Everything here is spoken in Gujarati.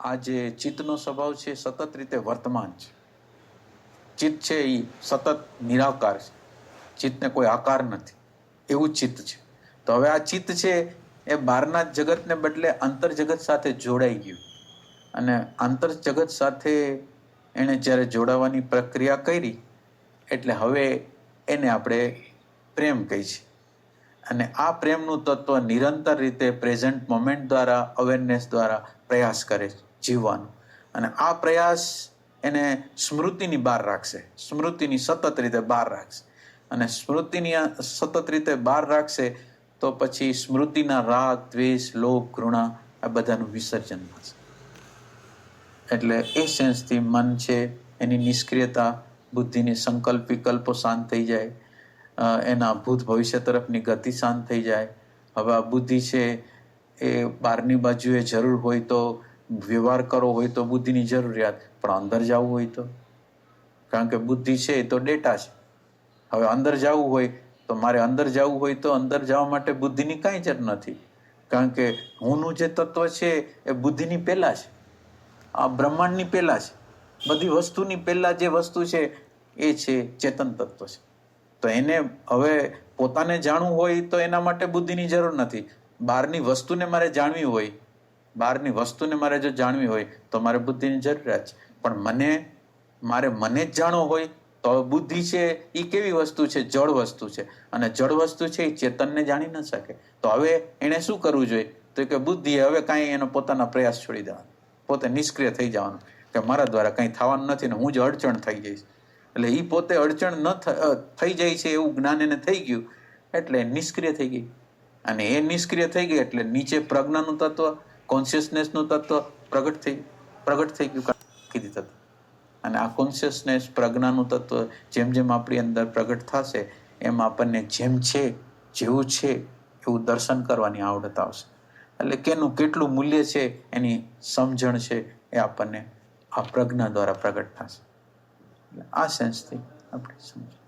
આ જે ચિત્તનો સ્વભાવ છે સતત રીતે વર્તમાન છે. ચિત્ત છે એ સતત નિરાકાર છે. ચિત્તને કોઈ આકાર નથી. એવું ચિત્ત છે. તો હવે આ ચિત્ત છે એ બહારના જગતને બદલે અંતર જગત સાથે જોડાઈ ગયું. અને આંતર જગત સાથે એણે જ્યારે જોડાવાની પ્રક્રિયા કરી, એટલે હવે એને આપણે પ્રેમ કહી છે. અને આ પ્રેમનું તત્વ નિરંતર રીતે પ્રેઝન્ટ મોમેન્ટ દ્વારા અવેરનેસ દ્વારા પ્રયાસ કરે છે. જીવવાનો. અને આ પ્રયાસ એને સ્મૃતિની બહાર રાખશે. સ્મૃતિની સતત રીતે બહાર રાખશે. અને સ્મૃતિની સતત રીતે બહાર રાખશે તો પછી સ્મૃતિના રાગ, દ્વેષ, લોભ, ઘૃણા આ બધાનું વિસર્જન થશે. એટલે એ સેન્સથી મન છે, એની નિષ્ક્રિયતા, બુદ્ધિની સંકલ્પ વિકલ્પો શાંત થઈ જાય. એના ભૂત ભવિષ્ય તરફની ગતિ શાંત થઈ જાય. હવે આ બુદ્ધિ છે એ બહારની બાજુએ જરૂર હોય તો વ્યવહાર કરવો હોય તો બુદ્ધિની જરૂરિયાત, પણ અંદર જવું હોય તો. કારણ કે બુદ્ધિ છે એ તો ડેટા છે. હવે અંદર જવું હોય તો મારે અંદર જવું હોય તો અંદર જવા માટે બુદ્ધિની કાંઈ જરૂર નથી. કારણ કે હુંનું જે તત્વ છે એ બુદ્ધિની પહેલાં છે. આ બ્રહ્માંડની પહેલાં છે. બધી વસ્તુની પહેલાં જે વસ્તુ છે એ છે ચેતન તત્વ છે. તો એને હવે પોતાને જાણવું હોય તો એના માટે બુદ્ધિની જરૂર નથી. બહારની વસ્તુને મારે જાણવી હોય બહારની વસ્તુને મારે જો જાણવી હોય તો મારે બુદ્ધિની જરૂરિયાત છે. પણ મને, મારે મને જ જાણવું હોય તો બુદ્ધિ છે એ કેવી વસ્તુ છે? જળ વસ્તુ છે. અને જળ વસ્તુ છે એ ચેતનને જાણી ન શકે. તો હવે એણે શું કરવું જોઈએ? તો કે બુદ્ધિએ હવે કાંઈ એનો પોતાના પ્રયાસ છોડી દેવાનો. પોતે નિષ્ક્રિય થઈ જવાનું. કે મારા દ્વારા કંઈ થવાનું નથી ને હું જ અડચણ થઈ જઈશ. એટલે એ પોતે અડચણ ન થઈ જાય છે એવું જ્ઞાન એને થઈ ગયું. એટલે નિષ્ક્રિય થઈ ગઈ. અને એ નિષ્ક્રિય થઈ ગઈ એટલે નીચે પ્રજ્ઞાનું તત્વ કોન્શિયસનેસનું તત્વ પ્રગટ થઈ પ્રગટ થઈ ગયું, કીધી તત્વ. અને આ કોન્શિયસનેસ પ્રજ્ઞાનું તત્વ જેમ જેમ આપણી અંદર પ્રગટ થશે, એમ આપણને જેમ છે, જેવું છે, એવું દર્શન કરવાની આવડત આવશે. એટલે કેનું કેટલું મૂલ્ય છે, એની સમજણ છે, એ આપણને આ પ્રજ્ઞા દ્વારા પ્રગટ થશે. આ સેન્સથી આપણે સમજ